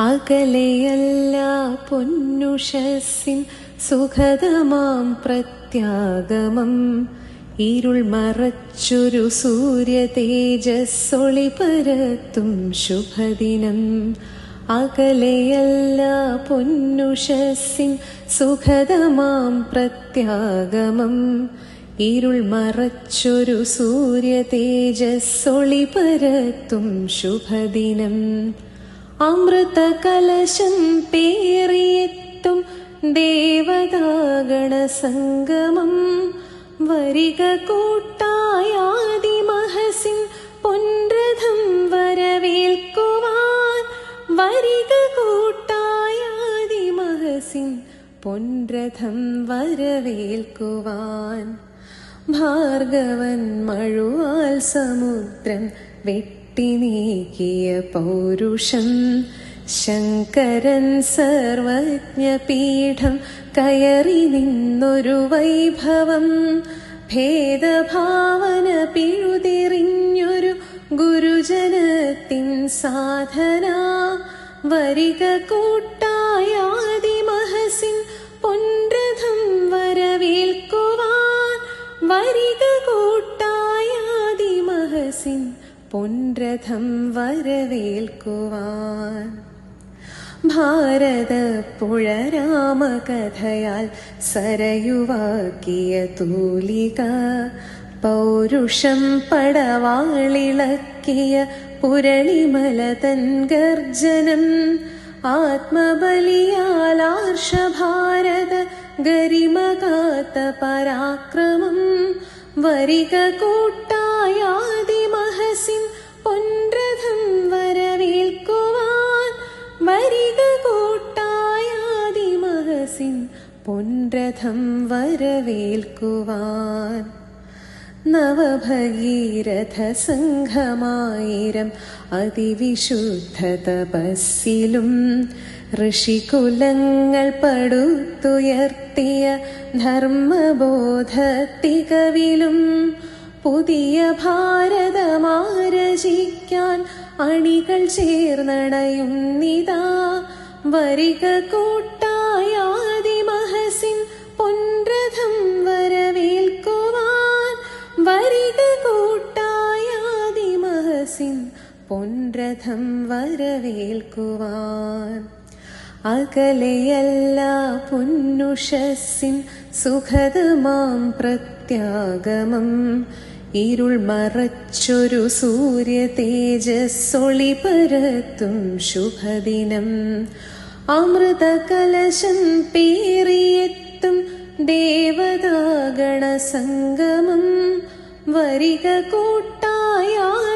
അകലെയല്ല പൊന്നുഷസിൻ സുഖതമാം പ്രത്യാഗമം. ഇരുൾ മറച്ചൊരു സൂര്യ തേജസ്സൊളി പരത്തും ശുഭദിനം. അകലെയല്ല പൊന്നുഷസിൻ സുഖതമാം പ്രത്യാഗമം. ഇരുൾ മറച്ചൊരു സൂര്യ തേജസ്സൊളി പരത്തും ശുഭദിനം. അമൃത കലശം പേറിയെത്തും ദേവതാഗണ സംഗമം. വരിക കൂട്ടായാദിമഹസിൻ പൊൻരഥം വരവേൽക്കുവാൻ. വരിക കൂട്ടായാദിമഹസിൻ പൊൻരഥം വരവേൽക്കുവാൻ. ഭാർഗവൻ മഴുവാൽ സമുദ്രം വെട്ടി നീക്കിയ പൗരുഷം ശങ്കരൻ സർവജ്ഞപീഠം കയറി നിന്നൊരു വൈഭവം ഭേദഭാവന പിഴുതിറിഞ്ഞൊരു ഗുരുജനത്തിൻ സാധന. വരിക പൊൻരഥം വരവേൽക്കുവാൻ പൊൻരഥം വരവേൽക്കുവാൻ. ഭാരതപ്പുഴ രാമകഥയാൽ സരയുവാക്കിയ തൂലിക പൗരുഷം പടവാളിളക്കിയ പുരളിമലതൻ ഗർജനം ആത്മബലിയാലാർഷഭാരത ഗരിമകാത്ത പരാക്രമം വരിക പൊൻരഥം വരവേൽക്കുവാൻ നവഭഗീരഥ സംഘമായിരം അതിവിശുദ്ധ തപസ്സിലും ഋഷികുലങ്ങൾ പടുത്തുയർത്തിയ ധർമ്മബോധത്തികവിലും പുതിയ ഭാരതമാരചിക്കാൻ അണികൾ ചേർന്നടയുന്നിതാ വരിക കൂട്ടായാദിമഹസിൻ പൊൻരഥം വരവേൽക്കുവാൻ. വരിക കൂട്ടായാദിമഹസിൻ പൊൻരഥം വരവേൽക്കുവാൻ. അകലെയല്ല പൊന്നുഷസിൻ സുഖതമാം പ്രത്യാഗമം. ഇരുൾ മറച്ചൊരു സൂര്യ തേജസ്സൊളി പരത്തും ശുഭദിനം. അമൃത കലശം പേറിയെത്തും ദേവതാഗണ സംഗമം വരിക കൂട്ടായാദിമഹസിൻ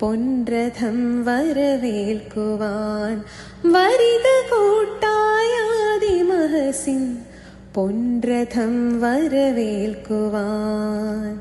പൊൻരഥം വരവേൽക്കുവാൻ വരിക കൂട്ടായാദിമഹസിൻ പൊൻരഥം വരവേൽക്കുവാൻ.